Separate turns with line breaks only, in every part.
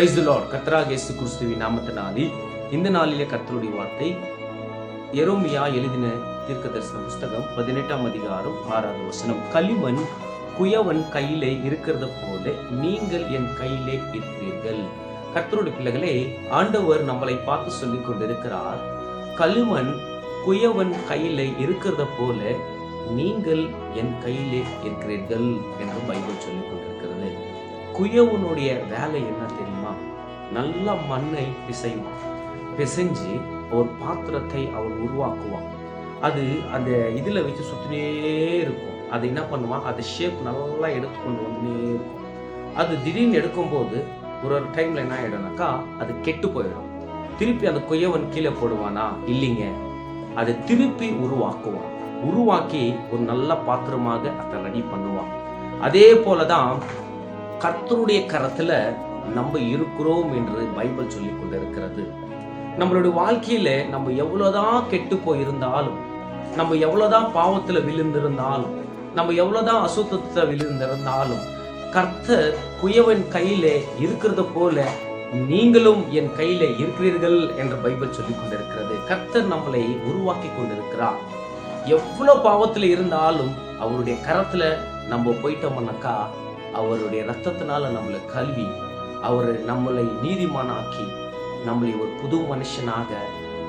price Lord கத்ராக இயேசு கிறிஸ்துவின் நாமத்தினாலே இந்த நாளிலே கர்த்தருடைய வார்த்தை எரோமியா எழுதின தீர்க்க தரிசன புஸ்தகம் பதினெட்டாம் அதிகாரம் ஆறாவது வசனம் களிமண் குயவன் கையிலே இருக்கிறத போல நீங்கள் என் கையிலே இருக்கிறீர்கள் கர்த்தருடைய பிள்ளைகளே ஆண்டவர் நம்மளை பார்த்து சொல்லிக் கொண்டிருக்கிறார் களிமண் குயவன் கையில இருக்கிறத போல நீங்கள் என் கையிலே இருக்கிறீர்கள் என்று பைபிள் சொல்லிக் கொண்டிருக்கிறது குயவனுடைய வேலை என்ன நல்ல மண்ணை பிசைவான் பிசைஞ்சு ஒரு பாத்திரத்தை அவர் உருவாக்குவான் அது அந்த இதில் வச்சு சுற்றினே இருக்கும் அது என்ன பண்ணுவான் அது ஷேப் நல்லா கொண்டு வந்துனே இருக்கும் அது திடீர்னு எடுக்கும்போது ஒரு ஒரு டைமில் என்ன ஆகிடும்னாக்கா அது கெட்டு போயிடும் திருப்பி அந்த கொய்யவன் கீழே போடுவானா இல்லைங்க அதை திருப்பி உருவாக்குவான் உருவாக்கி ஒரு நல்ல பாத்திரமாக அதை ரெடி பண்ணுவான் அதே போலதான் தான் கர்த்தருடைய கரத்தில் நம்ம இருக்கிறோம் என்று பைபிள் சொல்லி கொண்டிருக்கிறது நம்மளுடைய வாழ்க்கையில நம்ம எவ்வளோதான் கெட்டு போயிருந்தாலும் நம்ம எவ்வளவுதான் பாவத்தில் விழுந்திருந்தாலும் நம்ம எவ்வளவுதான் அசுத்தத்தில் விழுந்திருந்தாலும் கர்த்தர் குயவன் கையில இருக்கிறத போல நீங்களும் என் கையில இருக்கிறீர்கள் என்று பைபிள் சொல்லி கொண்டிருக்கிறது கர்த்தர் நம்மளை உருவாக்கி கொண்டிருக்கிறார் எவ்வளவு பாவத்துல இருந்தாலும் அவருடைய கரத்துல நம்ம போயிட்டோம்னாக்கா அவருடைய ரத்தத்தினால நம்மளை கல்வி அவர் நம்மளை நீதிமானாக்கி நம்மளை ஒரு புது மனுஷனாக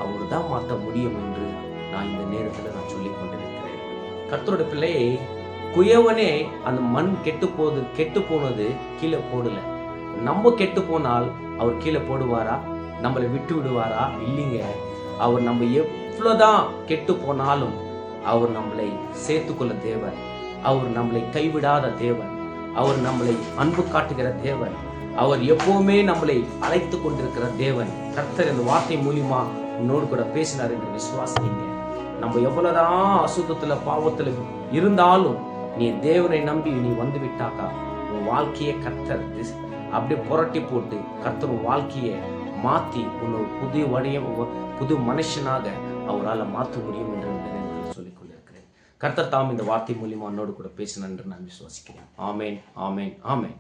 அவர் தான் மாற்ற முடியும் என்று நான் இந்த நேரத்தில் நான் சொல்லி கொண்டிருக்கிறேன் கர்த்தரோட பிள்ளையை குயவனே அந்த மண் கெட்டு போது கெட்டு போனது கீழே போடல நம்ம கெட்டு போனால் அவர் கீழே போடுவாரா நம்மளை விட்டு விடுவாரா இல்லைங்க அவர் நம்ம எவ்வளோதான் கெட்டு போனாலும் அவர் நம்மளை சேர்த்துக்கொள்ள தேவர் அவர் நம்மளை கைவிடாத தேவர் அவர் நம்மளை அன்பு காட்டுகிற தேவன் அவர் எப்பவுமே நம்மளை அழைத்து கொண்டிருக்கிற தேவன் கர்த்தர் இந்த வார்த்தை மூலியமா உன்னோடு கூட பேசினார் என்று விசுவாசிங்க நம்ம எவ்வளவுதான் அசுத்தத்துல பாவத்துல இருந்தாலும் நீ தேவனை நம்பி நீ வந்து விட்டாக்கா உன் வாழ்க்கையை கர்த்தர் அப்படியே புரட்டி போட்டு கர்த்தர் வாழ்க்கையை மாத்தி உன்னை புது வழிய புது மனுஷனாக அவரால் மாற்ற முடியும் என்று சொல்லிக் கொண்டிருக்கிறேன் கர்த்தர் தாம் இந்த வார்த்தை மூலியமா உன்னோடு கூட என்று நான் விசுவாசிக்கிறேன் ஆமேன் ஆமேன் ஆமேன்